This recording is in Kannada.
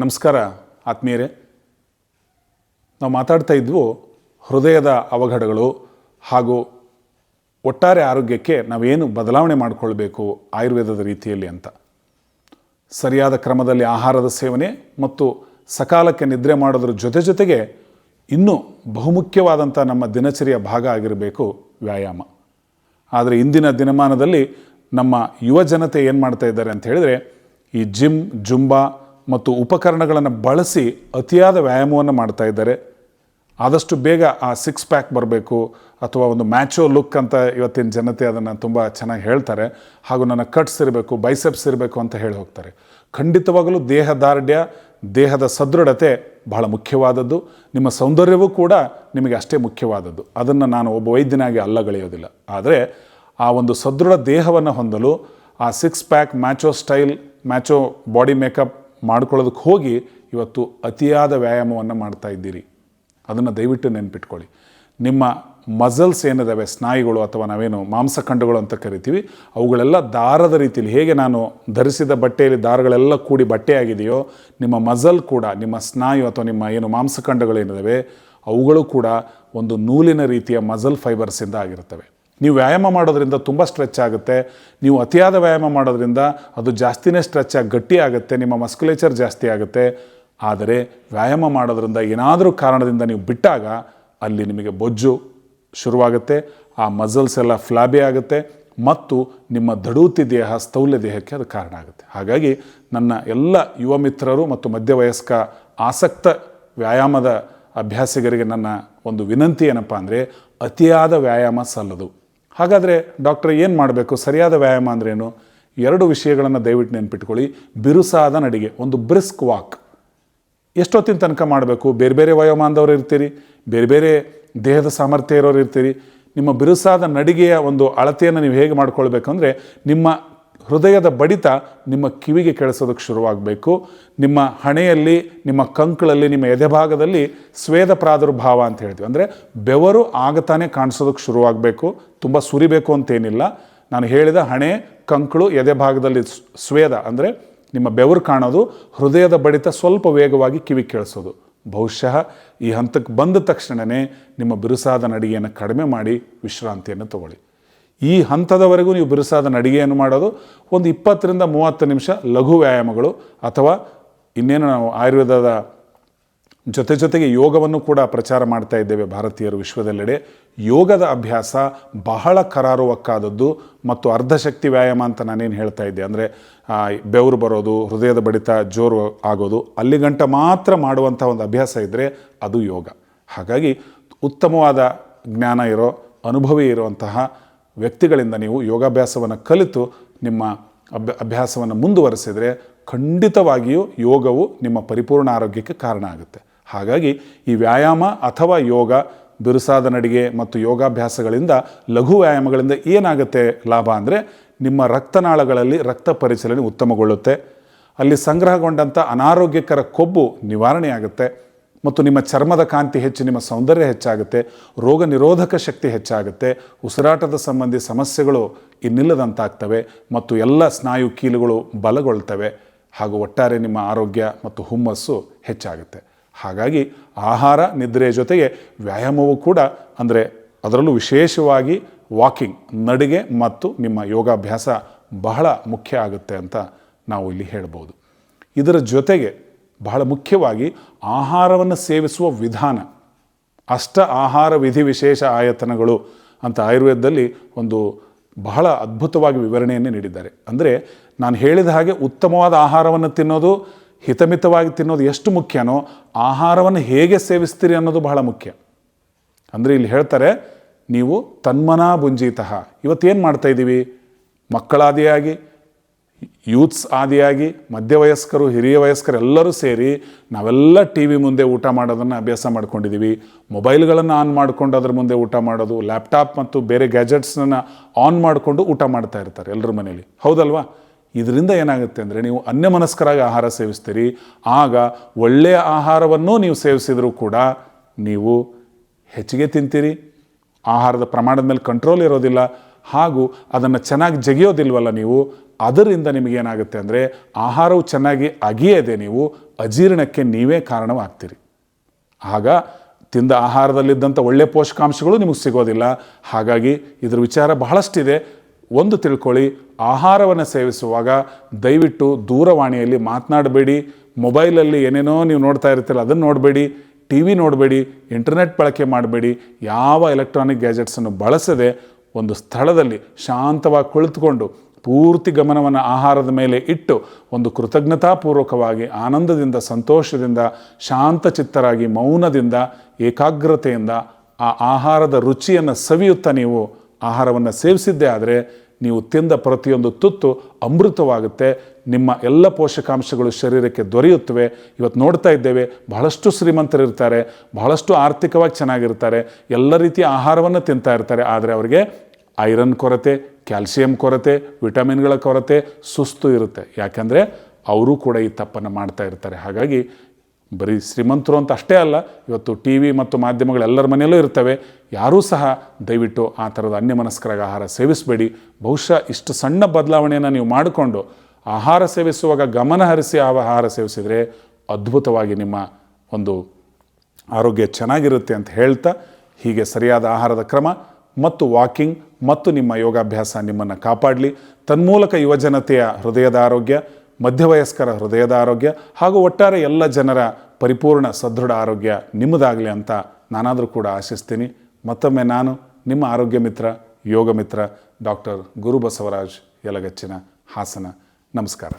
ನಮಸ್ಕಾರ, ಆತ್ಮೀಯರೇ. ನಾವು ಮಾತಾಡ್ತಾ ಇದ್ವು ಹೃದಯದ ಅವಘಡಗಳು ಹಾಗೂ ಒಟ್ಟಾರೆ ಆರೋಗ್ಯಕ್ಕೆ ನಾವೇನು ಬದಲಾವಣೆ ಮಾಡಿಕೊಳ್ಬೇಕು ಆಯುರ್ವೇದದ ರೀತಿಯಲ್ಲಿ ಅಂತ. ಸರಿಯಾದ ಕ್ರಮದಲ್ಲಿ ಆಹಾರದ ಸೇವನೆ ಮತ್ತು ಸಕಾಲಕ್ಕೆ ನಿದ್ರೆ ಮಾಡೋದ್ರ ಜೊತೆ ಜೊತೆಗೆ ಇನ್ನೂ ಬಹುಮುಖ್ಯವಾದಂಥ ನಮ್ಮ ದಿನಚರಿಯ ಭಾಗ ಆಗಿರಬೇಕು ವ್ಯಾಯಾಮ. ಆದರೆ ಇಂದಿನ ದಿನಮಾನದಲ್ಲಿ ನಮ್ಮ ಯುವ ಜನತೆ ಏನು ಮಾಡ್ತಾ ಇದ್ದಾರೆ ಅಂತ ಹೇಳಿದರೆ ಈ ಜಿಮ್, ಜುಂಬಾ ಮತ್ತು ಉಪಕರಣಗಳನ್ನು ಬಳಸಿ ಅತಿಯಾದ ವ್ಯಾಯಾಮವನ್ನು ಮಾಡ್ತಾ ಇದ್ದಾರೆ. ಆದಷ್ಟು ಬೇಗ ಆ ಸಿಕ್ಸ್ ಪ್ಯಾಕ್ ಬರಬೇಕು ಅಥವಾ ಒಂದು ಮ್ಯಾಚೋ ಲುಕ್ ಅಂತ ಇವತ್ತಿನ ಜನತೆ ಅದನ್ನು ತುಂಬ ಚೆನ್ನಾಗಿ ಹೇಳ್ತಾರೆ. ಹಾಗೂ ನನ್ನ ಕಟ್ಸ್ ಇರಬೇಕು ಬೈಸೆಪ್ಸ್ ಇರಬೇಕು ಅಂತ ಹೇಳಿ ಹೋಗ್ತಾರೆ. ಖಂಡಿತವಾಗಲೂ ದೇಹ ದಾರ್ಢ್ಯ ದೇಹದ ಸದೃಢತೆ ಬಹಳ ಮುಖ್ಯವಾದದ್ದು. ನಿಮ್ಮ ಸೌಂದರ್ಯವೂ ಕೂಡ ನಿಮಗೆ ಅಷ್ಟೇ ಮುಖ್ಯವಾದದ್ದು. ಅದನ್ನು ನಾನು ಒಬ್ಬ ವೈದ್ಯನಾಗಿ ಅಲ್ಲಗಳೆಯೋದಿಲ್ಲ ಆದರೆ ಆ ಒಂದು ಸದೃಢ ದೇಹವನ್ನು ಹೊಂದಲು ಆ six pack macho style macho body makeup ಮಾಡ್ಕೊಳ್ಳೋದಕ್ಕೆ ಹೋಗಿ ಇವತ್ತು ಅತಿಯಾದ ವ್ಯಾಯಾಮವನ್ನು ಮಾಡ್ತಾ ಇದ್ದೀರಿ. ಅದನ್ನು ದಯವಿಟ್ಟು ನೆನ್ಪಿಟ್ಕೊಳ್ಳಿ. ನಿಮ್ಮ ಮಸಲ್ಸ್ ಏನಿದಾವೆ, ಸ್ನಾಯುಗಳು ಅಥವಾ ನಾವೇನು ಮಾಂಸಖಂಡಗಳು ಅಂತ ಕರಿತೀವಿ, ಅವುಗಳೆಲ್ಲ ದಾರದ ರೀತಿಯಲ್ಲಿ ಹೇಗೆ ನಾನು ಧರಿಸಿದ ಬಟ್ಟೆಯಲ್ಲಿ ದಾರಗಳೆಲ್ಲ ಕೂಡಿ ಬಟ್ಟೆಯಾಗಿದೆಯೋ ನಿಮ್ಮ ಮಸಲ್ ಕೂಡ, ನಿಮ್ಮ ಸ್ನಾಯು ಅಥವಾ ನಿಮ್ಮ ಏನು ಮಾಂಸಖಂಡಗಳೇನಿದ್ದಾವೆ ಅವುಗಳು ಕೂಡ ಒಂದು ನೂಲಿನ ರೀತಿಯ ಮಸಲ್ ಫೈಬರ್ಸಿಂದ ಆಗಿರ್ತವೆ ನೀವು ವ್ಯಾಯಾಮ ಮಾಡೋದ್ರಿಂದ ತುಂಬ ಸ್ಟ್ರೆಚ್ ಆಗುತ್ತೆ. ನೀವು ಅತಿಯಾದ ವ್ಯಾಯಾಮ ಮಾಡೋದ್ರಿಂದ ಅದು ಜಾಸ್ತಿನೇ ಸ್ಟ್ರೆಚ್ ಆಗಿ ಗಟ್ಟಿ ಆಗುತ್ತೆ, ನಿಮ್ಮ ಮಸ್ಕುಲೇಚರ್ ಜಾಸ್ತಿ ಆಗುತ್ತೆ. ಆದರೆ ವ್ಯಾಯಾಮ ಮಾಡೋದ್ರಿಂದ ಏನಾದರೂ ಕಾರಣದಿಂದ ನೀವು ಬಿಟ್ಟಾಗ ಅಲ್ಲಿ ನಿಮಗೆ ಬೊಜ್ಜು ಶುರುವಾಗುತ್ತೆ, ಆ ಮಸಲ್ಸ್ ಎಲ್ಲ ಫ್ಲಾಬಿ ಆಗುತ್ತೆ ಮತ್ತು ನಿಮ್ಮ ದಡೂತಿ ದೇಹ, ಸ್ಥೌಲ್ಯ ದೇಹಕ್ಕೆ ಅದು ಕಾರಣ ಆಗುತ್ತೆ. ಹಾಗಾಗಿ ನನ್ನ ಎಲ್ಲ ಯುವ ಮಿತ್ರರು ಮತ್ತು ಮಧ್ಯವಯಸ್ಕ ಆಸಕ್ತ ವ್ಯಾಯಾಮದ ಅಭ್ಯಾಸಿಗರಿಗೆ ನನ್ನ ಒಂದು ವಿನಂತಿ ಏನಪ್ಪ ಅಂದರೆ ಅತಿಯಾದ ವ್ಯಾಯಾಮ ಸಲ್ಲದು. ಹಾಗಾದರೆ ಡಾಕ್ಟರ್ ಏನು ಮಾಡಬೇಕು? ಸರಿಯಾದ ವ್ಯಾಯಾಮ ಅಂದ್ರೇನು ಎರಡು ವಿಷಯಗಳನ್ನು ದಯವಿಟ್ಟು ನೆನ್ಪಿಟ್ಕೊಳ್ಳಿ. ಬಿರುಸಾದ ನಡಿಗೆ, ಒಂದು ಬ್ರಿಸ್ಕ್ ವಾಕ್. ಎಷ್ಟೊತ್ತಿನ ತನಕ ಮಾಡಬೇಕು? ಬೇರೆ ಬೇರೆ ವಯೋಮಾನದವರು ಇರ್ತೀರಿ, ಬೇರೆ ಬೇರೆ ದೇಹದ ಸಾಮರ್ಥ್ಯ ಇರೋರು ಇರ್ತೀರಿ. ನಿಮ್ಮ ಬಿರುಸಾದ ನಡಿಗೆಯ ಒಂದು ಅಳತೆಯನ್ನು ನೀವು ಹೇಗೆ ಮಾಡ್ಕೊಳ್ಬೇಕಂದ್ರೆ ನಿಮ್ಮ ಹೃದಯದ ಬಡಿತ ನಿಮ್ಮ ಕಿವಿಗೆ ಕೇಳಿಸೋದಕ್ಕೆ ಶುರುವಾಗಬೇಕು. ನಿಮ್ಮ ಹಣೆಯಲ್ಲಿ, ನಿಮ್ಮ ಕಂಕಳಲ್ಲಿ, ನಿಮ್ಮ ಎದೆಭಾಗದಲ್ಲಿ ಸ್ವೇದ ಪ್ರಾದುರ್ಭಾವ ಅಂತ ಹೇಳ್ತೀವಿ. ಅಂದರೆ ಬೆವರು ಆಗತಾನೆ ಕಾಣಿಸೋದಕ್ಕೆ ಶುರುವಾಗಬೇಕು. ತುಂಬ ಸುರಿಬೇಕು ಅಂತೇನಿಲ್ಲ. ನಾನು ಹೇಳಿದ ಹಣೆ, ಕಂಕಳು, ಎದೆಭಾಗದಲ್ಲಿ ಸ್ವೇದ ಅಂದರೆ ನಿಮ್ಮ ಬೆವರು ಕಾಣೋದು, ಹೃದಯದ ಬಡಿತ ಸ್ವಲ್ಪ ವೇಗವಾಗಿ ಕಿವಿ ಕೇಳಿಸೋದು ಬಹುಶಃ ಈ ಹಂತಕ್ಕೆ ಬಂದ ತಕ್ಷಣವೇ ನಿಮ್ಮ ಬಿರುಸಾದ ನಡಿಗೆಯನ್ನು ಕಡಿಮೆ ಮಾಡಿ ವಿಶ್ರಾಂತಿಯನ್ನು ತಗೊಳ್ಳಿ. ಈ ಹಂತದವರೆಗೂ ನೀವು ಬಿರುಸಾದ ನಡಿಗೆಯನ್ನು ಮಾಡೋದು ಒಂದು ಇಪ್ಪತ್ತರಿಂದ ಮೂವತ್ತು ನಿಮಿಷ ಲಘು ವ್ಯಾಯಾಮಗಳು ಅಥವಾ ಇನ್ನೇನು ನಾವು ಆಯುರ್ವೇದದ ಜೊತೆ ಜೊತೆಗೆ ಯೋಗವನ್ನು ಕೂಡ ಪ್ರಚಾರ ಮಾಡ್ತಾ ಇದ್ದೇವೆ ಭಾರತೀಯರು ವಿಶ್ವದೆಲ್ಲೆಡೆ. ಯೋಗದ ಅಭ್ಯಾಸ ಬಹಳ ಕರಾರುವಕ್ಕಾದದ್ದು ಮತ್ತು ಅರ್ಧಶಕ್ತಿ ವ್ಯಾಯಾಮ ಅಂತ ನಾನೇನು ಹೇಳ್ತಾ ಇದ್ದೆ ಅಂದರೆ ಬೆವರು ಬರೋದು, ಹೃದಯದ ಬಡಿತ ಜೋರು ಆಗೋದು, ಅಲ್ಲಿ ಗಂಟ ಮಾತ್ರ ಮಾಡುವಂಥ ಒಂದು ಅಭ್ಯಾಸ ಇದ್ದರೆ ಅದು ಯೋಗ. ಹಾಗಾಗಿ ಉತ್ತಮವಾದ ಜ್ಞಾನ ಇರೋ, ಅನುಭವಿ ಇರುವಂತಹ ವ್ಯಕ್ತಿಗಳಿಂದ ನೀವು ಯೋಗಾಭ್ಯಾಸವನ್ನು ಕಲಿತು ನಿಮ್ಮ ಅಭ್ಯ, ಅಭ್ಯಾಸವನ್ನು ಮುಂದುವರೆಸಿದರೆ ಖಂಡಿತವಾಗಿಯೂ ಯೋಗವು ನಿಮ್ಮ ಪರಿಪೂರ್ಣ ಆರೋಗ್ಯಕ್ಕೆ ಕಾರಣ ಆಗುತ್ತೆ. ಹಾಗಾಗಿ ಈ ವ್ಯಾಯಾಮ ಅಥವಾ ಯೋಗ ಬಿರುಸಾದ ನಡಿಗೆ ಮತ್ತು ಯೋಗಾಭ್ಯಾಸಗಳಿಂದ ಲಘು ವ್ಯಾಯಾಮಗಳಿಂದ ಏನಾಗುತ್ತೆ ಲಾಭ ಅಂದರೆ ನಿಮ್ಮ ರಕ್ತನಾಳಗಳಲ್ಲಿ ರಕ್ತ ಪರಿಚಲನೆ ಉತ್ತಮಗೊಳ್ಳುತ್ತೆ. ಅಲ್ಲಿ ಸಂಗ್ರಹಗೊಂಡಂಥ ಅನಾರೋಗ್ಯಕರ ಕೊಬ್ಬು ನಿವಾರಣೆಯಾಗುತ್ತೆ. ಮತ್ತು ನಿಮ್ಮ ಚರ್ಮದ ಕಾಂತಿ ಹೆಚ್ಚು, ನಿಮ್ಮ ಸೌಂದರ್ಯ ಹೆಚ್ಚಾಗುತ್ತೆ, ರೋಗ ನಿರೋಧಕ ಶಕ್ತಿ ಹೆಚ್ಚಾಗುತ್ತೆ, ಉಸಿರಾಟದ ಸಂಬಂಧಿ ಸಮಸ್ಯೆಗಳು ಇನ್ನಿಲ್ಲದಂತಾಗ್ತವೆ ಮತ್ತು ಎಲ್ಲ ಸ್ನಾಯು ಕೀಲುಗಳು ಬಲಗೊಳ್ತವೆ. ಹಾಗೂ ಒಟ್ಟಾರೆ ನಿಮ್ಮ ಆರೋಗ್ಯ ಮತ್ತು ಹುಮ್ಮಸ್ಸು ಹೆಚ್ಚಾಗುತ್ತೆ. ಹಾಗಾಗಿ ಆಹಾರ ನಿದ್ರೆಯ ಜೊತೆಗೆ ವ್ಯಾಯಾಮವೂ ಕೂಡ ಅಂದರೆ ಅದರಲ್ಲೂ ವಿಶೇಷವಾಗಿ ವಾಕಿಂಗ್, ನಡಿಗೆ ಮತ್ತು ನಿಮ್ಮ ಯೋಗಾಭ್ಯಾಸ ಬಹಳ ಮುಖ್ಯ ಆಗುತ್ತೆ ಅಂತ ನಾವು ಇಲ್ಲಿ ಹೇಳ್ಬೋದು. ಇದರ ಜೊತೆಗೆ ಬಹಳ ಮುಖ್ಯವಾಗಿ ಆಹಾರವನ್ನು ಸೇವಿಸುವ ವಿಧಾನ. ಅಷ್ಟ ಆಹಾರ ವಿಧಿ ವಿಶೇಷ ಆಯತನಗಳು ಅಂತ ಆಯುರ್ವೇದದಲ್ಲಿ ಒಂದು ಬಹಳ ಅದ್ಭುತವಾಗಿ ವಿವರಣೆಯನ್ನು ನೀಡಿದ್ದಾರೆ. ಅಂದರೆ ನಾನು ಹೇಳಿದ ಹಾಗೆ ಉತ್ತಮವಾದ ಆಹಾರವನ್ನು ತಿನ್ನೋದು, ಹಿತಮಿತವಾಗಿ ತಿನ್ನೋದು ಎಷ್ಟು ಮುಖ್ಯನೋ ಆಹಾರವನ್ನು ಹೇಗೆ ಸೇವಿಸ್ತೀರಿ ಅನ್ನೋದು ಬಹಳ ಮುಖ್ಯ. ಅಂದರೆ ಇಲ್ಲಿ ಹೇಳ್ತಾರೆ, ನೀವು ತನ್ಮನಾ ಬುಂಜಿತಃ ಇವತ್ತೇನು ಮಾಡ್ತಾಯಿದ್ದೀವಿ ಮಕ್ಕಳಾದಿಯಾಗಿ ಯೂತ್ಸ್ ಆದಿಯಾಗಿ, ಮಧ್ಯವಯಸ್ಕರು, ಹಿರಿಯ ವಯಸ್ಕರು ಎಲ್ಲರೂ ಸೇರಿ ನಾವೆಲ್ಲ ಟಿ ವಿ ಮುಂದೆ ಊಟ ಮಾಡೋದನ್ನು ಅಭ್ಯಾಸ ಮಾಡ್ಕೊಂಡಿದ್ದೀವಿ ಮೊಬೈಲ್ಗಳನ್ನು ಆನ್ ಮಾಡಿಕೊಂಡು ಅದ್ರ ಮುಂದೆ ಊಟ ಮಾಡೋದು, ಲ್ಯಾಪ್ಟಾಪ್ ಮತ್ತು ಬೇರೆ ಗ್ಯಾಜೆಟ್ಸ್ನ ಆನ್ ಮಾಡಿಕೊಂಡು ಊಟ ಮಾಡ್ತಾ ಇರ್ತಾರೆ ಎಲ್ಲರ ಮನೇಲಿ. ಹೌದಲ್ವಾ? ಇದರಿಂದ ಏನಾಗುತ್ತೆ ಅಂದರೆ ನೀವು ಅನ್ಯಮನಸ್ಕರಾಗಿ ಆಹಾರ ಸೇವಿಸ್ತೀರಿ. ಆಗ ಒಳ್ಳೆಯ ಆಹಾರವನ್ನು ನೀವು ಸೇವಿಸಿದರೂ ಕೂಡ ನೀವು ಹೆಚ್ಚಿಗೆ ತಿಂತೀರಿ. ಆಹಾರದ ಪ್ರಮಾಣದ ಮೇಲೆ ಕಂಟ್ರೋಲ್ ಇರೋದಿಲ್ಲ. ಹಾಗೂ ಅದನ್ನು ಚೆನ್ನಾಗಿ ಜಗಿಯೋದಿಲ್ವಲ್ಲ ನೀವು, ಅದರಿಂದ ನಿಮಗೇನಾಗುತ್ತೆ ಅಂದರೆ ಆಹಾರವು ಚೆನ್ನಾಗಿ ಅಗಿಯದೆ ನೀವು ಅಜೀರ್ಣಕ್ಕೆ ನೀವೇ ಕಾರಣವಾಗ್ತೀರಿ. ಆಗ ತಿಂದ ಆಹಾರದಲ್ಲಿದ್ದಂಥ ಒಳ್ಳೆಯ ಪೋಷಕಾಂಶಗಳು ನಿಮಗೆ ಸಿಗೋದಿಲ್ಲ. ಹಾಗಾಗಿ ಇದರ ವಿಚಾರ ಬಹಳಷ್ಟಿದೆ. ಒಂದು ತಿಳ್ಕೊಳ್ಳಿ, ಆಹಾರವನ್ನು ಸೇವಿಸುವಾಗ ದಯವಿಟ್ಟು ದೂರವಾಣಿಯಲ್ಲಿ ಮಾತನಾಡಬೇಡಿ. ಮೊಬೈಲಲ್ಲಿ ಏನೇನೋ ನೀವು ನೋಡ್ತಾ ಇರ್ತೀರ ಅದನ್ನು ನೋಡಬೇಡಿ. ಟಿ ವಿ ನೋಡಬೇಡಿ. ಇಂಟರ್ನೆಟ್ ಬಳಕೆ ಮಾಡಬೇಡಿ. ಯಾವ ಎಲೆಕ್ಟ್ರಾನಿಕ್ ಗ್ಯಾಜೆಟ್ಸನ್ನು ಬಳಸದೆ ಒಂದು ಸ್ಥಳದಲ್ಲಿ ಶಾಂತವಾಗಿ ಕುಳಿತುಕೊಂಡು ಪೂರ್ತಿ ಗಮನವನ್ನು ಆಹಾರದ ಮೇಲೆ ಇಟ್ಟು ಒಂದು ಕೃತಜ್ಞತಾಪೂರ್ವಕವಾಗಿ ಆನಂದದಿಂದ, ಸಂತೋಷದಿಂದ, ಶಾಂತಚಿತ್ತರಾಗಿ, ಮೌನದಿಂದ, ಏಕಾಗ್ರತೆಯಿಂದ ಆ ಆಹಾರದ ರುಚಿಯನ್ನು ಸವಿಯುತ್ತಾ ನೀವು ಆಹಾರವನ್ನು ಸೇವಿಸಿದ್ದೇ ಆದರೆ ನೀವು ತಿಂದ ಪ್ರತಿಯೊಂದು ತುತ್ತು ಅಮೃತವಾಗುತ್ತೆ. ನಿಮ್ಮ ಎಲ್ಲ ಪೋಷಕಾಂಶಗಳು ಶರೀರಕ್ಕೆ ದೊರೆಯುತ್ತವೆ. ಇವತ್ತು ನೋಡ್ತಾ ಇದ್ದೇವೆ, ಬಹಳಷ್ಟು ಶ್ರೀಮಂತರಿರ್ತಾರೆ, ಬಹಳಷ್ಟು ಆರ್ಥಿಕವಾಗಿ ಚೆನ್ನಾಗಿರ್ತಾರೆ, ಎಲ್ಲ ರೀತಿಯ ಆಹಾರವನ್ನು ತಿಂತಾ ಇರ್ತಾರೆ. ಆದರೆ ಅವರಿಗೆ ಐರನ್ ಕೊರತೆ, ಕ್ಯಾಲ್ಸಿಯಂ ಕೊರತೆ, ವಿಟಮಿನ್ಗಳ ಕೊರತೆ ಸುಸ್ತು ಇರುತ್ತೆ. ಯಾಕೆಂದರೆ ಅವರು ಕೂಡ ಈ ತಪ್ಪನ್ನು ಮಾಡ್ತಾ ಇರ್ತಾರೆ. ಹಾಗಾಗಿ ಬರೀ ಶ್ರೀಮಂತರು ಅಂತ ಅಷ್ಟೇ ಅಲ್ಲ, ಇವತ್ತು ಟಿ ವಿ ಮತ್ತು ಮಾಧ್ಯಮಗಳು ಎಲ್ಲರ ಮನೆಯಲ್ಲೂ ಇರ್ತವೆ. ಯಾರೂ ಸಹ ದಯವಿಟ್ಟು ಆ ಥರದ ಅನ್ಯಮನಸ್ಕರಾಗಿ ಆಹಾರ ಸೇವಿಸಬೇಡಿ. ಬಹುಶಃ ಇಷ್ಟು ಸಣ್ಣ ಬದಲಾವಣೆಯನ್ನು ನೀವು ಮಾಡಿಕೊಂಡು ಆಹಾರ ಸೇವಿಸುವಾಗ ಗಮನ ಹರಿಸಿ ಆಹಾರ ಸೇವಿಸಿದರೆ ಅದ್ಭುತವಾಗಿ ನಿಮ್ಮ ಒಂದು ಆರೋಗ್ಯ ಚೆನ್ನಾಗಿರುತ್ತೆ ಅಂತ ಹೇಳ್ತಾ ಹೀಗೆ ಸರಿಯಾದ ಆಹಾರದ ಕ್ರಮ ಮತ್ತು ವಾಕಿಂಗ್ ಮತ್ತು ನಿಮ್ಮ ಯೋಗಾಭ್ಯಾಸ ನಿಮ್ಮನ್ನು ಕಾಪಾಡಲಿ. ತನ್ಮೂಲಕ ಯುವಜನತೆಯ ಹೃದಯದ ಆರೋಗ್ಯ, ಮಧ್ಯವಯಸ್ಕರ ಹೃದಯದ ಆರೋಗ್ಯ ಹಾಗೂ ಒಟ್ಟಾರೆ ಎಲ್ಲ ಜನರ ಪರಿಪೂರ್ಣ ಸದೃಢ ಆರೋಗ್ಯ ನಿಮ್ಮದಾಗಲಿ ಅಂತ ನಾನಾದರೂ ಕೂಡ ಆಶಿಸ್ತೀನಿ. ಮತ್ತೊಮ್ಮೆ ನಾನು ನಿಮ್ಮ ಆರೋಗ್ಯ ಮಿತ್ರ, ಯೋಗ ಮಿತ್ರ ಡಾಕ್ಟರ್ ಗುರುಬಸವರಾಜ್ ಯಲಗಚ್ಚಿನ ಹಾಸನ. ನಮಸ್ಕಾರ.